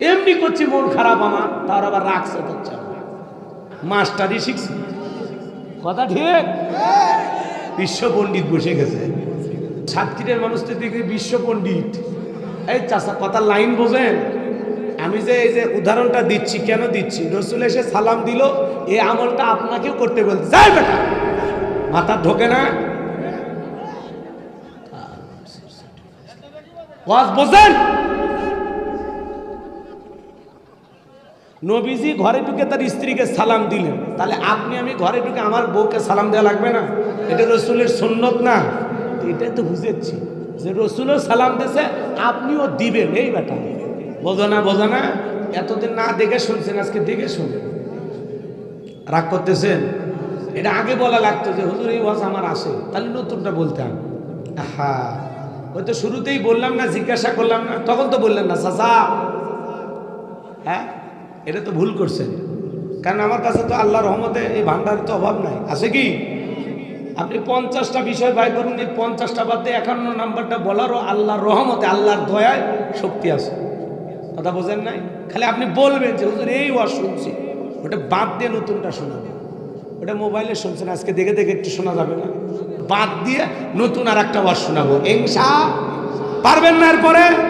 এমনি করছি মন খারাপ আমার তার আবার রাখছে হচ্ছে মাস্টারই শিখছি কথা ঠিক বিশ্ব পণ্ডিত বসে গেছে সাতক্ষীরের মানুষ তো দেখি বিশ্ব পণ্ডিত এই চাষা কথা লাইন বোঝেন আমি যে এই যে উদাহরণটা দিচ্ছি কেন দিচ্ছি রসুল এসে সালাম দিল এই আমলটা আপনাকেও করতে বলছে যাই বেটা মাথা ঢোকে না বোঝেন নবীজি ঘরে ঢুকে তার স্ত্রীকে সালাম দিলেন। তাহলে আপনি, আমি ঘরে ঢুকে আমার বউকে সালাম দেওয়া লাগবে না? এটা রসুলের সুন্নত না। এটাই তো বুঝেছি যে রসুলও সালাম দিয়েছে, আপনিও দিবেন। এই বেটা বোঝো না বোঝো না। এতদিন না দেখে শুনছেন, আজকে দেখে শুনবেন রাগ করতেছেন? এটা আগে বলা লাগতো যে, হুজুর, এই ওয়াজ আমার আসে। তাহলে নতুনটা বলতাম হ্যাঁ ওই তো শুরুতেই বললাম না, জিজ্ঞাসা করলাম না, তখন তো বললেন না, চাচা। হ্যাঁ? এটা তো ভুল করছেন। কারণ আমার কাছে তো আল্লাহ রহমতে এই ভান্ডারের তো অভাব নাই। আছে কি? আপনি পঞ্চাশটা বিষয় বাই করুন, এই পঞ্চাশটা বাদ একান্ন নাম্বারটা বলারও আল্লাহর রহমতে, আল্লাহর দয়ায় শক্তি আছে। কথা বোঝেন নাই? খালি আপনি বলবেন যে, হুজুর, এই ওয়াজ শুনছি। ওটা বাদ দিয়ে নতুনটা শোনাবেন। ওটা মোবাইলে শুনছেন, আজকে দেখে দেখে একটু শোনা যাবে না। বাদ দিয়ে নতুন আর একটা ওয়াজ শোনাবো। এংসা পারবেন না এরপরে?